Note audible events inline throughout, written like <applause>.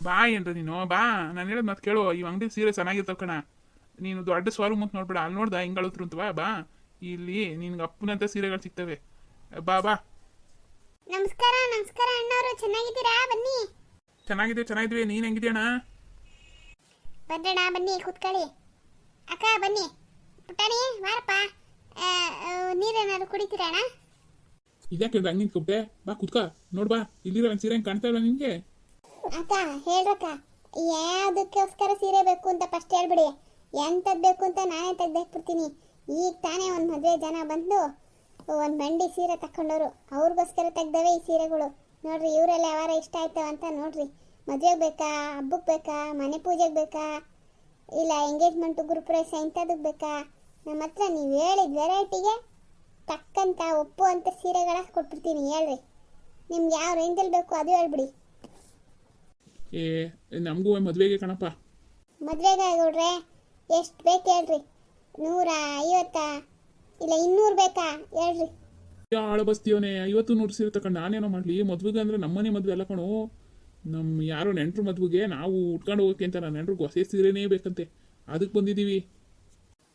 ಬಾ ಏನ್ರ ನೀನು ಬಾ ನಾನು ಹೇಳೋದು ಮತ್ತೆ ಕೇಳು ಈ ಅಂಗಡಿ ಸೀರೆ ಚೆನ್ನಾಗಿರ್ತಾವ ಕಣ. ನೀನು ದೊಡ್ಡ ಸ್ವರೂಮ್ ಅಂತ ನೋಡ್ಬೇಡ ಅಲ್ಲಿ ನೋಡ್ದ ಹಿಂಗೆ ಅಳತ್ರು ಅಂತ ಬಾ ಇಲ್ಲಿ ನಿನ್ಗೆ ಅಪ್ಪನಂತ ಸೀರೆಗಳು ಸಿಗ್ತವೆ. ಬಾ ಬಾ. ನಮಸ್ಕಾರ ನಮಸ್ಕಾರ ಅಣ್ಣವರು ಚೆನ್ನಾಗಿದ್ದೀರಾ? ಬನ್ನಿ. ಚೆನ್ನಾಗಿದೆ ಚೆನ್ನಾಗಿದ್ವಿ. ನೀನು ಹೆಂಗಿದ್ಯಣ್ಣ? ಬರ್ರಣ್ಣ ಬನ್ನಿ ಕುತ್ಕೊಳ್ಳಿ. ಅಕ್ಕ ಬನ್ನಿ. ಪುಟಾಣಿ ಬಾರಪ್ಪ ಆ, ನೀರೇನಾದ್ರು ಕುಡಿತೀರಣ್ಣ? ಇದ್ಯಾಕೆ ಹಂಗೆ ನಿಂತ್ಕೊಬಿಟ್ಟೆ ಬಾ ಕುತ್ಕ. ನೋಡ್ಬಾ ಇಲ್ಲಿರೋ ಒಂದು ಸೀರೆ ಹೆಂಗೆ ಕಾಣ್ತಾ ಇಲ್ಲ ನಿನಗೆ? ಅಕ್ಕ ಹೇಳ್ರಕ್ಕ ಯಾವುದಕ್ಕೋಸ್ಕರ ಸೀರೆ ಬೇಕು ಅಂತ ಫಸ್ಟ್ ಹೇಳ್ಬಿಡಿ. ಎಂಥದ್ದು ಬೇಕು ಅಂತ ನಾನೇ ತೆಗ್ದಾಕ್ಬಿಡ್ತೀನಿ. ಈಗ ತಾನೇ ಒಂದು ಮದುವೆ ಜನ ಬಂದು ಒಂದು ಮಂಡಿ ಸೀರೆ ತಕೊಂಡವರು ಅವ್ರಿಗೋಸ್ಕರ ತೆಗ್ದವೆ ಈ ಸೀರೆಗಳು. ನೋಡ್ರಿ, ಇವರೆಲ್ಲ ಯಾವಾರ ಇಷ್ಟ ಆಯ್ತವ ಅಂತ ನೋಡ್ರಿ. ಮದುವೆಗೆ ಬೇಕಾ ಹಬ್ಬಕ್ಕೆ ಬೇಕಾ, ಮನೆ ಪೂಜೆಗೆ ಬೇಕಾ, ಇಲ್ಲ ಎಂಗೇಜ್ಮೆಂಟು ಗುರುಪ್ರವೇಶ ಇಂಥದಕ್ಕೆ ಬೇಕಾ? ನಮ್ಮ ಹತ್ರ ನೀವು ಹೇಳಿದ ವೆರೈಟಿಗೆ ತಕ್ಕಂಥ ಒಪ್ಪುವಂಥ ಸೀರೆಗಳ ಕೊಟ್ಬಿಡ್ತೀನಿ, ಹೇಳ್ರಿ. ನಿಮ್ಗೆ ಯಾವ ರೇಂಜಲ್ಲಿ ಬೇಕು ಅದು ಹೇಳ್ಬಿಡಿ. ಏ ನಮಗೂ ಮದುವೆಗೆ ಕಣಪ್ಪ. ಮದುವೆಗೆ ಗೌಡ್ರೆ ಎಷ್ಟು ಬೇಕು ಹೇಳ್ರಿ. ನೂರ ಐವತ್ತಾ? ಇಲ್ಲ ಇನ್ನೂರು ಬೇಕಾ? ಹೇಳ್ರಿ. ಆಳು ಬಸ್ತಿಯವನೇ ಐವತ್ತು ನೂರು ಸೀರೆ ತಕೊಂಡು ನಾನೇನೋ ಮಾಡಲಿ? ಮದುವೆಗೆ ಅಂದ್ರೆ ನಮ್ಮನೆ ಮದುವೆ ಅಲ್ಲ ಕಣೋ. ನಮ್ಮ ಯಾರೋ ನೆಂಟ್ರು ಮದುವೆಗೆ ನಾವು ಉಟ್ಕೊಂಡು ಹೋಗಕ್ಕೆ ಅಂತ ನಾನು ನೆಂಟ್ರಿಗೆ ಹೊಸ ಸೀರೆನೇ ಬೇಕಂತೆ. ಅದಕ್ಕೆ ಬಂದಿದ್ದೀವಿ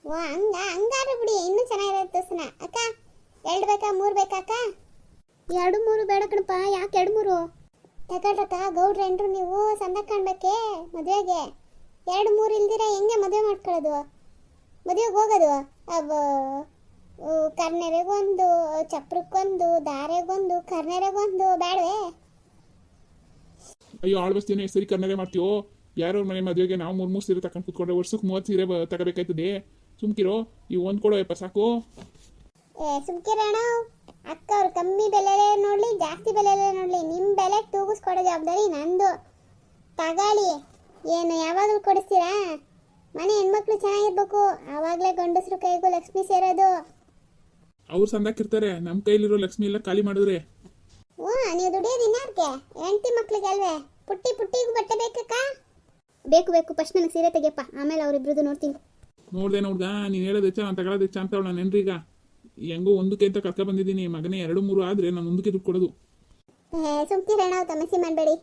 ಓ ಹಂಗ ಹಂಗಾರೆ ಬಿಡಿ ಇನ್ನೂ ಚೆನ್ನಾಗಿರುತ್ತೆ ಸನ ಅಕ್ಕ ಎರಡು ಬೇಕಾ ಮೂರು ಬೇಕಾ ಅಕ್ಕ? ಎರಡು ಮೂರು ಬೇಡ ಕಣಪ್ಪ ಯಾಕೆ ಎರಡು ಮೂರು? ತಗೊಳ್ರಕ್ಕ ಗೌಡ್ರ ಏನ್ರು ನೀವು ಸಂದ ಕಾಣ್ಬೇಕೆ ಮದುವೆಗೆ? ಎರಡು ಮೂರು ಇಲ್ದಿರ ಹೆಂಗೆ ಮದುವೆ ಮಾಡ್ಕೊಳ್ಳೋದು? ಮದುವೆಗೆ ಹೋಗೋದು? ಅವ ಕರ್ನೆರೆಗೊಂದು ಚಪ್ರಕ್ಕೊಂದು ದಾರೆಗೊಂದು ಕರ್ನೆರೆಗೊಂದು ಬೇಡವೇ ಅಯ್ಯೋ ಆಳು ಬಸ್ತೀವನೇ ಸರಿ ಕನ್ನಡ ಮಾಡ್ತೀವೋ ಯಾರೋ ಮನೆ ಮದುವೆಗೆ ನಾವು ಮೂರು ಮೂರು ಸೀರೆ ತಗೊಂಡು ಕೂತ್ಕೊಂಡ್ರೆ ವರ್ಷಕ್ಕೆ ಮೂವತ್ತು ಸೀರೆ ತಗೋಬೇಕಾಯ್ತದೆ. ಸುಮ್ಕಿರೋ ಈ ಒಂದು ಕೊಡೋಯಪ್ಪ ಸಾಕು. ಏ ಸುಮ್ಕಿರಣ ಅಕ್ಕ ಅವ್ರು ಕಮ್ಮಿ ಬೆಲೆಲೇ ನೋಡಲಿ ಜಾಸ್ತಿ ಬೆಲೆಲೇ ನೋಡಲಿ. ನಿಮ್ಮ ಬೆಲೆ ತೂಗಿಸ್ಕೊಡೋ ಜವಾಬ್ದಾರಿ ನಂದು. ತಗಾಳಿ. ಏನು ಯಾವಾಗಲೂ ಕೊಡಿಸ್ತೀರಾ? ಮನೆ ಹೆಣ್ಮಕ್ಳು ಚೆನ್ನಾಗಿರ್ಬೇಕು. ಆವಾಗಲೇ ಗಂಡಸರು ಕೈಗೂ ಲಕ್ಷ್ಮಿ ಸೇರೋದು. ಅವ್ರು ಸಂದಾಕಿರ್ತಾರೆ ನಮ್ಮ ಕೈಲಿರೋ ಲಕ್ಷ್ಮಿ ಎಲ್ಲ ಖಾಲಿ ಮಾಡಿದ್ರೆ. ಹ್ಞೂ ನೀವು ದುಡಿಯೋದು ಇನ್ಯಾರ್ಗೆ ಹೆಂಡತಿ ಮಕ್ಳಿಗೆ ಅಲ್ವೇ ಪುಟ್ಟಿ ಪುಟ್ಟಿಗೂ ಬಟ್ಟೆ ಬೇಕಕ್ಕ? ಬೇಕು ಬೇಕು. ಫಸ್ಟ್ ನನಗೆ ಸೀರೆ ತೆಗಿಯಪ್ಪ. ಆಮೇಲೆ ಅವರಿಬ್ರದ್ದು ನೋಡ್ತೀನಿ. ನೋಡ್ದೆ ನೋಡ್ದ. ನೀನು ಹೇಳೋದು ಹೆಚ್ಚ ನಾನು ತಗೊಳ್ಳೋದು ಹೆಚ್ಚ ಅಂತ ನಾನು ನೆನ್ರೀಗ ಹೆಂಗೋ ಒಂದಕ್ಕೆ ಅಂತ ಕರ್ಕ ಬಂದಿದ್ದೀನಿ, ಮಗನೇ ಎರಡು ಮೂರು ಆದ್ರೆ ನಾನು ಒಂದಕ್ಕೆ ದುಡ್ಡು ಕೊಡೋದು. ಸುಮ್ಕಿರಣ ತಮಸಿ ಮಾಡಬೇಡಿ.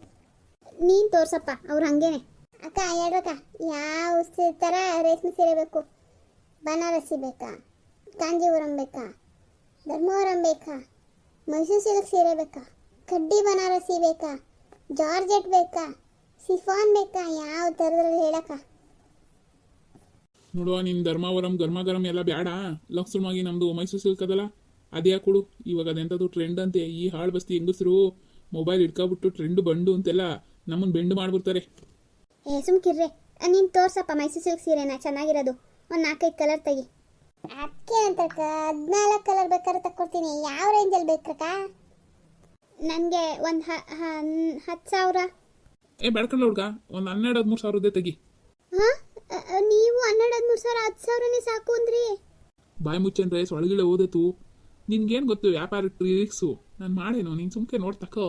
ನೀನ್ ತೋರ್ಸಪ್ಪ, ಅವ್ರು ಹಂಗೇನೆ. ಅಕ್ಕ ಹೇಳ್ರಕ್ಕ ಯಾವ ಥರ ರೇಷ್ಮೆ ಸೀರೆ ಬೇಕು? ಬನಾರಸಿ ಬೇಕಾ? ಕಾಂಜೀವರಂ ಬೇಕಾ? ಧರ್ಮವರಂ ಬೇಕಾ? ಮೈಸೂರು ಸಿಲ್ಕ್ ಸೀರೆ ಬೇಕಾ? ಕಡ್ಡಿ ಬನಾರಸಿ ಬೇಕಾ? ಜಾರ್ಜೆಟ್ ಬೇಕಾ? ಸಿಫಾನ್ ಬೇಕಾ? ಯಾವ ಥರದ್ರಲ್ಲಿ ಹೇಳಕ್ಕ? ನೋಡುವ ನಿನ್ ಧರ್ಮಾವರಂ ಗರ್ಮಾಗರಂ ಎಲ್ಲ ಬೇಡ ಲಕ್ಷ್ಮವಾಗಿ ನಮ್ಮದು ಮೈಸೂರು ಸಿಲ್ಕ್ ಅದಲ್ಲ? ಅದೇ ಕೊಡು. ಇವಾಗ ಅದೆಂಥದ್ದು ಟ್ರೆಂಡ್ ಅಂತೆ. ಈ ಹಾಳು ಬಸ್ತಿ ಹೆಂಗಸರು? ಮೊಬೈಲ್ ಇಟ್ಕೊಬಿಟ್ಟು ಟ್ರೆಂಡ್ ಬಂಡು ಅಂತೆಲ್ಲ ನಮ್ಮನ್ನು ಬೆಂಡು ಮಾಡ್ಬಿಡ್ತಾರೆ. ಏ ಸುಮ್ಕಿರ್ರೆ ನೀನು ತೋರ್ಸಪ್ಪ ಮೈಸೂರು ಸಿಲ್ಕ್ ಸೀರೆನಾ. ಚೆನ್ನಾಗಿರೋದು. ಒಂದು ನಾಲ್ಕೈದು ಕಲರ್ ತೆಗಿ. ಅದಕ್ಕೆ ಅಂತ ಹದಿನಾಲ್ಕು ಕಲರ್ ಬೇಕಾದ್ರೆ ತಕ್ಕೊಡ್ತೀನಿ. ಯಾವ ರೇಂಜಲ್ಲಿ ಬೇಕಕ್ಕ ನನಗೆ ಒಂದು ಹತ್ತು ಸಾವಿರ. ಏ ಬೆಳ್ಕೊಂಡ ಹುಡ್ಗ. ಒಂದು ಹನ್ನೆರಡು ಹದಿಮೂರು ಸಾವಿರದ್ದೇ ತೆಗಿ. ಹಾಂ? ನೀವು ಹನ್ನೆರಡು ಹದಿಮೂರು ಸಾವಿರ ಹತ್ತು ಸಾವಿರನೇ ಸಾಕು ಅಂದ್ರಿ. ಬಾಯಿ ಮುಚ್ಚಂದ್ರೆ ಸೊಳಗಿಳೆ ಓದತ್ತು ನಿನ್ಗೇನು ಗೊತ್ತು ವ್ಯಾಪಾರ ಟ್ರಿಕ್ಸು ನಾನು ಮಾಡೇನು ನೀನು ಸುಮ್ಕೆ ನೋಡ್ತಕೋ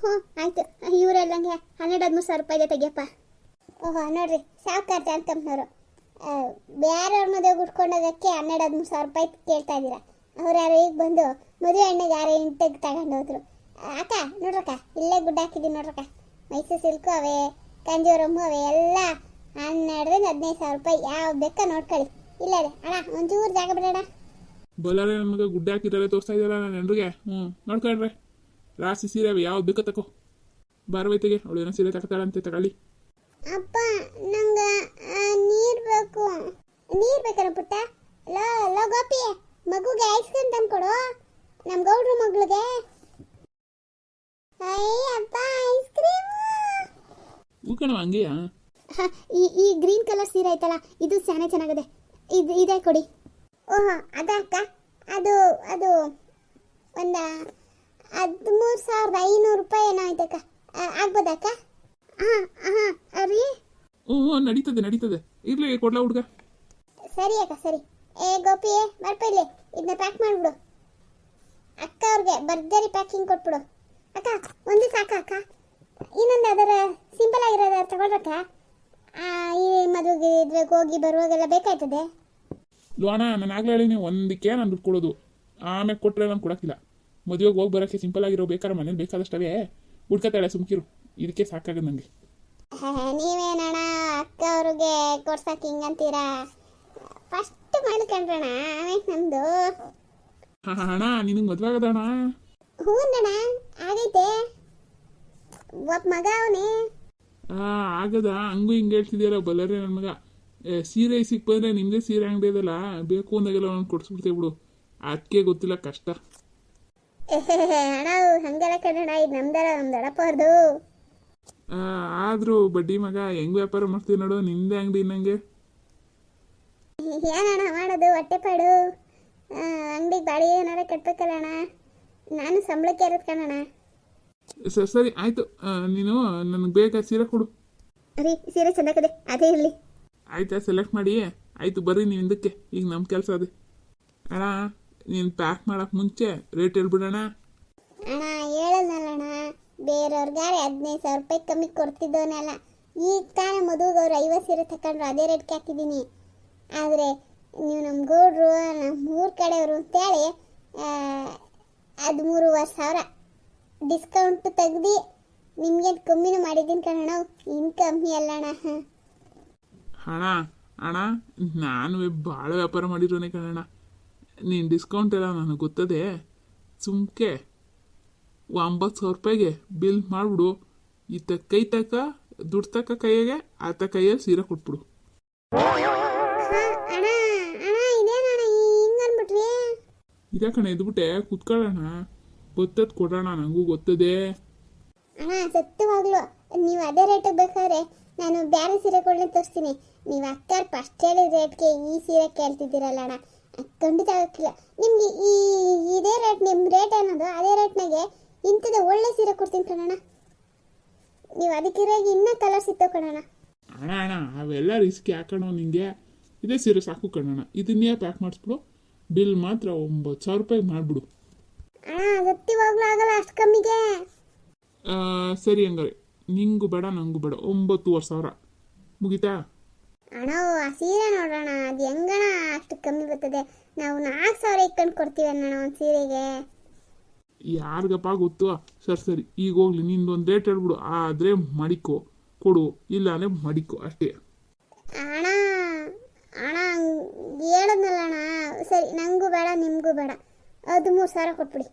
ಹ್ಞೂ ಆಯ್ತು. ಇವರೆಲ್ಲಂಗೆ ಹನ್ನೆರಡು ಹದಿಮೂರು ಸಾವಿರ ರೂಪಾಯಿ ತೆಗಿಯಪ್ಪ. ಓಹೋ ನೋಡ್ರಿ ಸಾವುಕಾರ ಜಾನ್ಕಂಪ್ನವರು ಬೇರೆಯವ್ರ ಮದುವೆ ಉಟ್ಕೊಂಡೋದಕ್ಕೆ ಹನ್ನೆರಡು ಹದಿಮೂರು ಸಾವಿರ ರೂಪಾಯಿ ಕೇಳ್ತಾ ಇದ್ದೀರಾ. ಅವ್ರು ಯಾರು ಈಗ ಬಂದು ಮದುವೆ ಹಣ್ಣಿಗೆ ಯಾರು ಇಂಟೆಗ್ ತಗೊಂಡು ಹೋದ್ರು ಅಕ್ಕ ನೋಡ್ರಕ್ಕ ಇಲ್ಲೇ ಗುಡ್ಡ ಹಾಕಿದ್ದೀನಿ ನೋಡ್ರಕ್ಕ. ಮೈಸೂರು ಸಿಲ್ಕು ಅವೇ ಕಾಂಜೀವರಮ್ಮು ಅವೇ ಎಲ್ಲ ಹನ್ನೆರಡರಿಂದ ಹದಿನೈದು ಸಾವಿರ ರೂಪಾಯಿ. ಯಾವ ಬೇಕಾ ನೋಡ್ಕೊಳ್ಳಿ. ಇಲ್ಲ ರೀ ಅಣ್ಣ ಒಂಚೂರು ಜಾಗ ಬಿಡೋಣ. ಬಲಾರೆ ನಮಗೆ ಗುಡ್ಡ ಹಾಕಿದ್ದಾರೆ ತೋರಿಸ್ತಾ ಇದ್ದಾರ ನನ್ನ ಎಲ್ರಿಗೆ? ಹ್ಞೂ ನೋಡ್ಕೊಂಡ್ರೆ. ರಾಸಿ ಸೀರೆ ಯಾವ ಯಾವ್ದು ಬೇಕೋ ತಕೋ. ಬಾರವೈತೆಗೆ ಅವಳು ಏನೋ ಸೀರೆ ತಗೊತಾಳಂತೆ ತಗೊಳ್ಳಿ. ಅಪ್ಪ ನಂಗೆ ನೀರು ಬೇಕು. ನೀರು ಬೇಕಲ್ಲ ಪುಟ್ಟ? ಲೋ ಲೋ ಗೋಪಿ ಮಗುಗೆ ಐಸ್ ಕ್ರೀಮ್ ತಂದ್ಕೊಡು ನಮ್ಮ ಗೌಡ್ರ ಮಗಳಿಗೆ. ಅಯ್ಯಪ್ಪ ಐಸ್ ಕ್ರೀಮ್ ಊಕಣ ಹಂಗೆಯಾ? ಈ ಈ ಗ್ರೀನ್ ಕಲರ್ ಸೀರೆ ಐತಲ್ಲ ಇದು ಸ್ಯಾನೆ ಚೆನ್ನಾಗಿದೆ. ಇದು ಇದೇ ಕೊಡಿ. ಓಹೋ ಅದ ಅಕ್ಕ. ಅದು ಅದು ಒಂದು ಹದಿಮೂರು ಸಾವಿರದ ಐನೂರು ರೂಪಾಯಿ ಏನೋ ಐತಕ್ಕ ಆಗ್ಬೋದಕ್ಕ ಹಾಂ ಹಾಂ ರೀ? ಹ್ಞೂ ಹ್ಞೂ ನಡೀತದೆ ನಡೀತದೆ. ಇರ್ಲಿ ಕೊಡ್ಲಾ ಹುಡ್ಗ. ಸರಿ ಅಕ್ಕ ಸರಿ. ಏ ಗೋಪಿ ಬರ್ಪ ಇಲ್ಲಿ. ಇದನ್ನ ಪ್ಯಾಕ್ ಮಾಡ್ಬಿಡು. ಅಕ್ಕ ಅವ್ರಿಗೆ ಬರ್ಜರಿ ಪ್ಯಾಕಿಂಗ್ ಕೊಟ್ಬಿಡು. ಅಕ್ಕ ಒಂದು ಸಾಕ ಅಕ್ಕ? ಇನ್ನೊಂದು ಅದರ ಸಿಂಪಲ್ ಆಗಿರೋದ ತಗೊಳ್ರಕ್ಕ ಆ, ಈ ಮದುವೆಗೆ ಇದ್ರೆ ಹೋಗಿ ಬರುವಾಗೆಲ್ಲ ಬೇಕಾಯ್ತದೆ? ಲೋಣ ನಾನು ಆಗ್ಲೇ ಹೇಳಿ ನೀವು ಒಂದಕ್ಕೆ ನಾನು ದುಡ್ಡು ಕೊಡೋದು. ಆಮೇಲೆ ಕೊಟ್ಟರೆ ನಾನು ಕೊಡೋಕ್ಕಿಲ್ಲ. ಮದುವೆಗೆ ಹೋಗಿ ಬರೋಕ್ಕೆ ಸಿಂಪಲ್ ಆಗಿರೋ ಬೇಕಾದ್ರೆ ಮನೇಲಿ ಬೇಕಾದಷ್ಟವೇ ಹುಡ್ಕತ್ತಾಳೆ ಸುಮ್ಕಿರು. ಇದಕ್ಕೆ ಸಾಕಾಗದ ನನಗೆ ನೀವೇನಣ್ಣ ಅಕ್ಕ ಅವ್ರಿಗೆ ಕೊಡ್ಸಕ್ಕೆ ಹಿಂಗಂತೀರಾ? ಫಸ್ಟ್ ಮಾಡ್ಕೊಂಡ್ರಣ ಆಮೇಲೆ ನಮ್ದು. ಅಣ್ಣ ನಿನಗೆ ಮದುವೆ ಆಗದಣ್ಣ? ಅಣ್ಣ ಆಗೈತೆ. ಒಬ್ಬ ಮಗ ಅವನೇ. ಆಗದ. ಹಂಗೂ ಹಿಂಗೆ ಹೇಳ್ತಿದ್ದೀರ ಬಲ್ಲರೆ ನನ್ನ ಮಗ. ಸೀರೆ ಸಿಕ್ ಬಂದ್ರೆ ನಿಮ್ದೇ ಸೀರೆ ಅಂಗಡಿ ಇದಲ್ಲ ಬೇಕು ಅಂದಾಗೆಲ್ಲ ಅವ್ನು ಕೊಡ್ಸ್ಬಿಡ್ತೇವೆ ಬಿಡು. ಅದಕ್ಕೆ ಗೊತ್ತಿಲ್ಲ ಕಷ್ಟ. <laughs> ಅಣ್ಣ ಹಂಗೆಲ್ಲ ಇದು ನಮ್ದಲ್ಲ ನಮ್ಮ ಆದ್ರೂ ಬಡ್ಡಿ ಮಗ ಹೆಂಗ್ ವ್ಯಾಪಾರ ಮಾಡ್ತೀವಿ ನೋಡು ನಿಂದೆ ಅಂಗಡಿ ಇನ್ನಂಗೆ. ಏನಣ್ಣ ಮಾಡೋದು ಹೊಟ್ಟೆಪಾಡು ಅಂಗಡಿಗೆ ಬಾಡಿಗೆ ಏನಾರ ಕಟ್ಬೇಕಲ್ಲಣ್ಣ ನಾನು ಸಂಬಳಕ್ಕೆ ಇರೋದು ಕಣಣ್ಣ. ಸರಿ ಸರಿ ಆಯ್ತು. ನೀನು ನನಗೆ ಬೇಗ ಸೀರೆ ಕೊಡು. ರೀ ಸೀರೆ ಚೆನ್ನಾಗಿದೆ. ಅದೇ ಇರಲಿ. ಆಯ್ತಾ ಸೆಲೆಕ್ಟ್ ಮಾಡಿ. ಆಯ್ತು ಬರ್ರಿ ನೀವು ಹಿಂದಕ್ಕೆ. ಈಗ ನಮ್ಮ ಕೆಲಸ ಅದೇ. ಅಣ್ಣ ನೀನು ಪ್ಯಾಕ್ ಮಾಡಕ್ ಮುಂಚೆ ರೇಟ್ ಹೇಳ್ಬಿಡೋಣ. ಅಣ್ಣ ಹೇಳದ್ನಲ್ಲಣ್ಣ ಬೇರೆಯವ್ರಿಗಾರೆ ಹದಿನೈದು ಸಾವಿರ ರೂಪಾಯಿ ಕಮ್ಮಿ ಕೊಡ್ತಿದ್ದವನಲ್ಲ ಈಗ ತಾನೇ ಮದುವೆಗೆ ಅವ್ರು ಐವತ್ತು ಸೀರೆ ತಗೊಂಡ್ರು ಅದೇ ರೇಟ್ಗೆ ಹಾಕಿದ್ದೀನಿ. ಆದರೆ ನೀವು ನಮ್ಮ ಗೌಡ್ರು ನಮ್ಮ ಊರ ಕಡೆಯವರು ಅಂತೇಳಿ ಹದಿಮೂರುವರೆ ಸಾವಿರ ಡಿಸ್ಕೌಂಟ್ ತೆಗ್ದು ನಿಮಗೆ ಕಮ್ಮಿನೂ ಮಾಡಿದ್ದೀನಿ ಕಣಣ್ಣ. ಇನ್ ಕಮ್ಮಿ ಅಲ್ಲ ಅಣ್ಣ. ಅಣ್ಣ ನಾನು ಭಾಳ ವ್ಯಾಪಾರ ಮಾಡಿರೋನೆ ಕಣಣ್ಣ. ನೀನು ಡಿಸ್ಕೌಂಟ್ ಎಲ್ಲ ನನಗೆ ಗೊತ್ತದೆ. ಸುಮ್ಕೆ ಒಂಬತ್ತು ಸಾವಿರ ರೂಪಾಯಿಗೆ ಬಿಲ್ ಮಾಡಿಬಿಡು. ಈತ ಕೈ ತಕ್ಕ ದುಡ್ಡು ತಕ್ಕ ಕೈಯಾಗೆ ಆತ ಕೈಯಲ್ಲಿ ಸೀರೆ ಕೊಟ್ಬಿಡು. ಇದೇ ಕಣ ಇದ್ಬಿಟ್ಟೆ? ಕುತ್ಕೊಳ್ಳೋಣ. ಗೊತ್ತದ್ ಕೊಡೋಣ ನಂಗೂ ಗೊತ್ತದೆ. ಅಣ್ಣ ಸತ್ಯವಾಗ್ಲು. ನೀವು ಅದೇ ರೇಟ್ ಬೇಕಾದ್ರೆ ನಾನು ಬೇರೆ ಸೀರೆ ಕೊಡಲಿ ತೋರಿಸ್ತೀನಿ. ನೀವು ಅಕ್ಕ ಫಸ್ಟ್ ಹೇಳಿದ ರೇಟ್ಗೆ ಈ ಸೀರೆ ಕೇಳ್ತಿದ್ದೀರಲ್ಲ ಅಣ್ಣ. ಅದ್ ಖಂಡಿತ ಆಗಕ್ಕಿಲ್ಲ ನಿಮ್ಗೆ ಈ ಇದೇ ರೇಟ್ ನಿಮ್ಮ ರೇಟ್ ಏನದು ಅದೇ ರೇಟ್ನಾಗೆ ಇಂಥದ್ದು ಒಳ್ಳೆ ಸೀರೆ ಕೊಡ್ತೀನಿ ಕಣಣ್ಣ. ನೀವು ಅದಕ್ಕಿರಾಗಿ ಇನ್ನೂ ಕಲರ್ ಇತ್ತು ಕಣಣ್ಣ. ಅಣ್ಣ ಅಣ್ಣ ಅವೆಲ್ಲ ರಿಸ್ಕ್ ಹಾಕೋಣ ನಿಂಗೆ? ಇದೇ ಸೀರೆ ಸಾಕು ಕಣಣ್ಣ. ಇದನ್ನೇ ಪ್ಯಾಕ್ ಮಾಡಿಸ್ಬಿಡು. ಬಿಲ್ ಮಾತ್ರ ಒಂಬತ್ತು ಸಾವಿರ ರೂಪಾಯಿ ಮಾಡಿಬಿಡು. ಅಣ್ಣ ಸತ್ಯವಾಗ್ಲೂ ಆಗಲ್ಲ ಅಷ್ಟು ಕಮ್ಮಿಗೆ. ಆ, ಸರಿ ಹಂಗಾರೆ. ನಿಂಗೂ ಬೇಡ ನಂಗೂ ಬೇಡ. ಒಂಬತ್ತೂವರೆ ಸಾವಿರ. ಮುಗೀತಾ? ಅಣ್ಣ ಆ ಸೀರೆ ನೋಡೋಣ ಅದು ಹೆಂಗಣ ಅಷ್ಟು ಕಮ್ಮಿ ಬರ್ತದೆ. ನಾವು ನಾಲ್ಕು ಸಾವಿರ ಇಟ್ಕೊಂಡು ಕೊಡ್ತೀವಿ ಅಣ್ಣ ಒಂದು ಸೀರೆಗೆ. ಯಾರಿಗಪ್ಪ ಗೊತ್ತು? ಸರಿ ಸರಿ. ಈಗ ಹೋಗ್ಲಿ ನಿಂದೊಂದು ರೇಟ್ ಹೇಳ್ಬಿಡು. ಆದರೆ ಮಡಿಕೋ. ಕೊಡು. ಇಲ್ಲ ಅಂದರೆ ಮಡಿಕೋ ಅಷ್ಟೇ. ಅಣ್ಣ ಅಣ್ಣ ಹೇಳದ್ನಲ್ಲ ಅಣ್ಣ. ಸರಿ ನಂಗೂ ಬೇಡ ನಿಮಗೂ ಬೇಡ. ಹದಿಮೂರು ಸಾವಿರ ಕೊಟ್ಬಿಡಿ.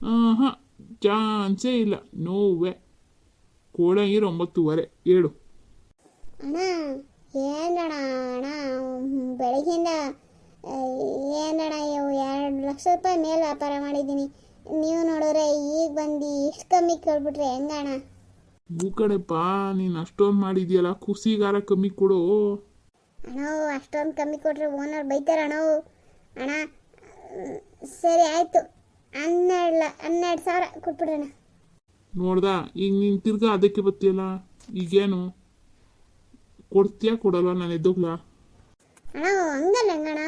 ಹಾಂ ಚಾನ್ಸೇ ಇಲ್ಲ. ನೋವೆ ಕೋಳಂಗಿರ ಒಂಬತ್ತುವರೆ. ಏಳು. ಅಣ್ಣ ಏನಣ್ಣ ಅಣ್ಣ ಬೆಳಗ್ಗೆಯಿಂದ ಏನಣ್ಣ ಇವು ಎರಡು ಲಕ್ಷ ರೂಪಾಯಿ ಮೇಲೆ ವ್ಯಾಪಾರ ಮಾಡಿದ್ದೀನಿ. ನೀವು ನೋಡಿದ್ರೆ ಈಗ ಬಂದು ಇಷ್ಟು ಕಮ್ಮಿ ಕೇಳ್ಬಿಟ್ರೆ ಹೆಂಗಣ ಹೂ ಕಡೆಪ್ಪ ನೀನು ಅಷ್ಟೊಂದು ಮಾಡಿದ್ಯಲ್ಲ ಖುಷಿಗಾರ ಕಮ್ಮಿ ಕೊಡು. ಅಣ್ಣ ಅಷ್ಟೊಂದು ಕಮ್ಮಿ ಕೊಟ್ರೆ ಓನರ್ ಬೈತಾರ ಅಣ್ಣ ಸರಿ ಆಯಿತು. ಹನ್ನೆರಡು ಹನ್ನೆರಡು ಸಾವಿರ ಕೊಟ್ಬಿಡೋಣ. ನೋಡ್ದ ಈಗ ನೀನು ತಿರ್ಗಾ ಅದಕ್ಕೆ ಬರ್ತೀಯಲ್ಲ? ಈಗೇನು? ಕೊಡ್ತೀಯಾ ಕೊಡಲ್ಲ ನಾನು ಎದ್ದೋಗ್ಲಾ? ಅಣ್ಣ ಹಂಗಲ್ಲ ಹಂಗಣ್ಣ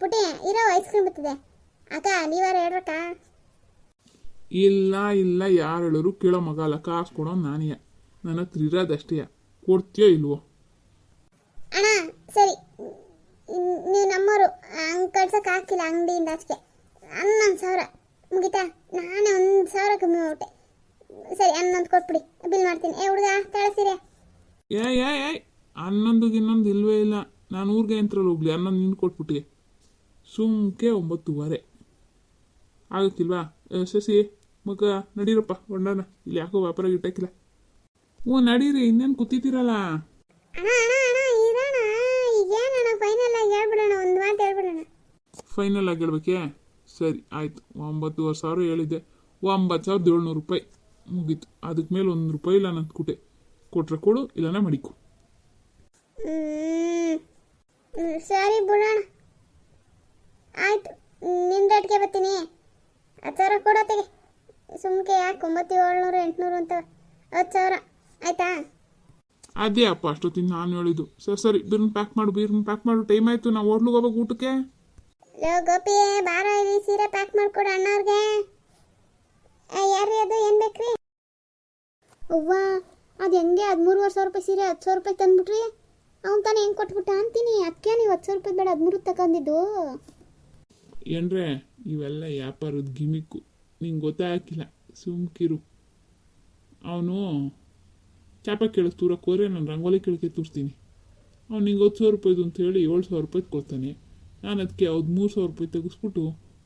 ಪುಟಿ ಇರೋ ಐಸ್ ಕ್ರೀಮ್ ಬರ್ತದೆ. ಅಕ್ಕ ನೀವಾರ ಹೇಳ್ರಕ್ಕ? ಇಲ್ಲ ಇಲ್ಲ ಯಾರು ಹೇಳೋರು ಕೇಳೋ ಮಗ ಅಲ್ಲ. ಕಾಸು ಕೊಡೋ ನಾನೇ ನನ್ನ ಹತ್ರ ಇರೋದಷ್ಟೇ. ಕೊಡ್ತೀಯೋ ಇಲ್ವೋ? ಅಣ್ಣ ಸರಿ. ನೀವು ನಮ್ಮವರು ಹಂಗೆ ಕಳ್ಸಕ್ಕೆ ಹಾಕಿಲ್ಲ ಅಂಗಡಿಯಿಂದ ಆಚೆಗೆ ಹನ್ನೊಂದು ಸಾವಿರ. ಮುಗಿತಾ? ನಾನೇ ಒಂದು ಸಾವಿರ ಕಮ್ಮಿ ಮಾಡ್ಬಿಟ್ಟೆ ಸರಿ ಹನ್ನೊಂದು ಕೊಟ್ಬಿಡಿ. ಬಿಲ್ ಮಾಡ್ತೀನಿ. ಏ ಹುಡುಗ ತಳಸಿರಿ. ಏ ಏ ಏ ಹನ್ನೊಂದು ಇನ್ನೊಂದು ಇಲ್ವೇ ಇಲ್ಲ. ನಾನು ಊರಿಗೆ ಎಂತ್ರಲ್ಲಿ ಹೋಗ್ಲಿ. ಹನ್ನೊಂದು ನಿನ್ನ ಕೊಟ್ಬಿಟ್ಟಿಗೆ ಸುಮ್ಕೆ ಒಂಬತ್ತುವರೆ. ಆಗುತ್ತಿಲ್ವಾ? ಎ ಶಶಿ ಮಗ ನಡೀರಪ್ಪ. ಹೊಂಡನ ಇಲ್ಲಿ ಯಾಕೋ ವ್ಯಾಪಾರ ಗಿಟ್ಟಕ್ಕಿಲ್ಲ. ಓ ನಡೀರಿ. ಇನ್ನೇನು ಕೂತಿದ್ದೀರಲ್ಲ? ಫೈನಲ್ ಆಗಿ ಹೇಳ್ಬೇಕೇ? ಸರಿ ಆಯಿತು. ಒಂಬತ್ತುವರೆ ಸಾವಿರ ಹೇಳಿದ್ದೆ. ಒಂಬತ್ತು ಸಾವಿರದ ಏಳ್ನೂರು ರೂಪಾಯಿ ಮುಗೀತು. ಅದಕ್ಕೆ ಮೇಲೆ ಒಂದು ರೂಪಾಯಿ ಇಲ್ಲ ನನ್ನ ಕುಟೆ. ಕೊಟ್ರೆ ಕೊಡು ಇಲ್ಲನ ಮಡಿಕು. ಸರಿ ಬಿಡೋಣ. ಆಯ್ತು. ನಿನ್ನ ರೇಟ್ಗೆ ಬರ್ತೀನಿ. ಹತ್ತು ಸಾವಿರ ಕೊಡೋತೆಗೆ ಸುಮ್ಕೆ ಯಾಕೆ ಒಂಬತ್ತು ಏಳ್ನೂರು ಎಂಟುನೂರು ಅಂತ? ಹತ್ತು ಸಾವಿರ. ಆಯ್ತಾ? ಅದೇ ಅಪ್ಪ ಅಷ್ಟೊತ್ತಿನ ನಾನು ಹೇಳಿದ್ದು. ಸರಿ ಸರಿ ಬೀರ್ನ ಪ್ಯಾಕ್ ಮಾಡು ಬೀರ್ನ ಪ್ಯಾಕ್ ಮಾಡು. ಟೈಮ್ ಆಯಿತು ನಾವು ಹೋಟ್ಲಿಗೆ ಹೋಗ್ಬೇಕು ಊಟಕ್ಕೆ. ಲೋ ಗೋಪಿ, ಬಾರ, ಇಲ್ಲಿ ಸೀರೆ ಪ್ಯಾಕ್ ಮಾಡ್ಕೊಡು ಅಣ್ಣವ್ರಿಗೆ. ಯಾರು ಅದು? ಏನು ಬೇಕ್ರಿ? ಅವ್ವ, ಅದು ಹೆಂಗೆ? ಹದಿಮೂರುವರೆ ಸಾವಿರ ರೂಪಾಯಿ ಸೀರೆ ಹತ್ತು ಸಾವಿರ ರೂಪಾಯಿ ತಂದ್ಬಿಟ್ರಿ? ಅವ್ನು ತಾನೇ ಹೆಂಗೆ ಕೊಟ್ಬಿಟ್ಟ ಅಂತೀನಿ. ಅದಕ್ಕೆ ನೀವು ಹತ್ತು ಸಾವಿರ ರೂಪಾಯಿ ಬೇಡ, ಹದಿಮೂರು ತಗೊಂಡಿದ್ದು ಏನ್ರೆ, ಇವೆಲ್ಲ ವ್ಯಾಪಾರದ ಗಿಮಿಕ್ಕು. ನಿಂಗೆ ಗೊತ್ತಾಗಿಲ್ಲ ಸುಮ್ಕಿರು ಅವನು ಚಾಪ ಕೇಳಕ್ಕೆ ತೂರಕ್ಕೆ ಹೋದ್ರೆ ನಾನು ರಂಗೋಲಿ ಕೇಳಕ್ಕೆ ತೂರ್ತೀನಿ ಅವ್ನು ನಿಂಗೆ ಹತ್ತು ಸಾವಿರ ರೂಪಾಯಿದು ಅಂತ ಹೇಳಿ ಏಳು ಸಾವಿರ ರೂಪಾಯಿ ಕೊಡ್ತಾನೆ. ನಾನು ಅದಕ್ಕೆ ಅವ್ದು ಮೂರು ಸಾವಿರ ರೂಪಾಯಿ ತೆಗೆಸ್ಬಿಟ್ಟು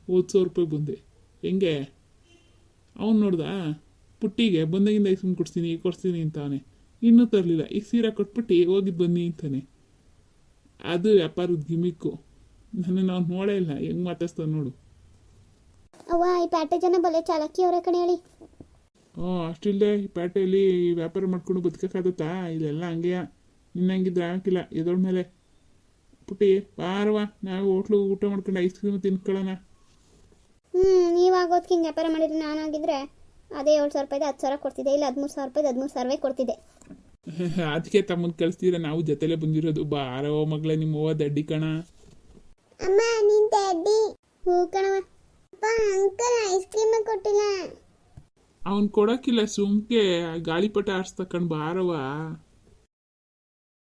ಹತ್ತು ಸಾವಿರ ರೂಪಾಯಿ ಬಂದೆ. ಹೆಂಗೆ? ಅವ್ನು ನೋಡ್ದ ಪುಟ್ಟಿಗೆ ಬಂದಾಗಿಂದ ಐಸ್ ಕೊಡ್ತೀನಿ ಕೊಡ್ತೀನಿ ಅಂತಾನೆ. ಇನ್ನೂ ತರಲಿಲ್ಲ ಈಗ ಸೀರೆ ಕೊಟ್ಬಿಟ್ಟು ಹೋಗಿದ್ದು ಬನ್ನಿ ಅಂತಾನೆ. ಅದು ವ್ಯಾಪಾರದ ಗಿಮಿಕ್ಕು. ನನ್ನ ಅವ್ನು ನೋಡೇ ಇಲ್ಲ ಹೆಂಗೆ ಮಾತಾಡ್ಸ್ತಾನೆ ನೋಡು. ಅವ್ವ ಈ ಪ್ಯಾಟೆ ಜನ ಬಲೆ ಚಾಲಕಿ ಅವರ ಕಣೆ ಹೇಳಿ. ಹ್ಞೂ ಅಷ್ಟಿಲ್ಲದೆ ಈ ಪೇಟೆಯಲ್ಲಿ ವ್ಯಾಪಾರ ಮಾಡ್ಕೊಂಡು ಬದುಕಕ್ಕಾಗತ್ತಾ? ಇಲ್ಲೆಲ್ಲ ಹಂಗೆಯ? ನಿನ್ನಂಗಿದ್ರೆ ಹಾಕಿಲ್ಲ ಎದೊಳ ಮೇಲೆ. ಪುಟ್ಟಿ ಬಾರವ ನಾವು ಹೋಟ್ಲು ಊಟ ಮಾಡ್ಕೊಂಡು ಐಸ್ ಕ್ರೀಮ್ ತಿನ್ಕೊಳ್ಳೋಣ. ಹ್ಞೂ ನೀವಾಗೋದಕ್ಕೆ ಹಿಂಗೆ ವ್ಯಾಪಾರ ಮಾಡಿದ್ರೆ ನಾನಾಗಿದ್ರೆ ಅದೇ ಏಳು ಸಾವಿರ ರೂಪಾಯಿದು ಹತ್ತು ಸಾವಿರ ಕೊಡ್ತಿದ್ದೆ. ಇಲ್ಲ ಹದಿಮೂರು ಸಾವಿರ ರೂಪಾಯಿದು ಹದಿಮೂರು ಸಾವಿರವೇ ಕೊಡ್ತಿದ್ದೆ. <laughs> ಅದಕ್ಕೆ ತಮ್ಮನ್ನ ಕಳಿಸ್ತೀರ? ನಾವು ಜೊತೆಲೆ ಬಂದಿರೋದು. ಬಾರವ ಮಗಳೇ ನಿಮ್ಮ ಅವ್ವ ದಡ್ಡಿ ಕಣ. ಅಮ್ಮ ನಿನ್ ದಡ್ಡಿ. ಹೂ ಕಣವ ಅಪ್ಪ ಅಂಕಲ್ ಐಸ್ ಕ್ರೀಮ್ ಕೊಟ್ಟಿಲ್ಲ. ಅವನ್ ಕೊಡೋಕ್ಕಿಲ್ಲ ಸುಮ್ಕೆ ಗಾಳಿಪಟ ಆಡ್ಸ್ತಕ್ಕಂಡು ಬಾರವ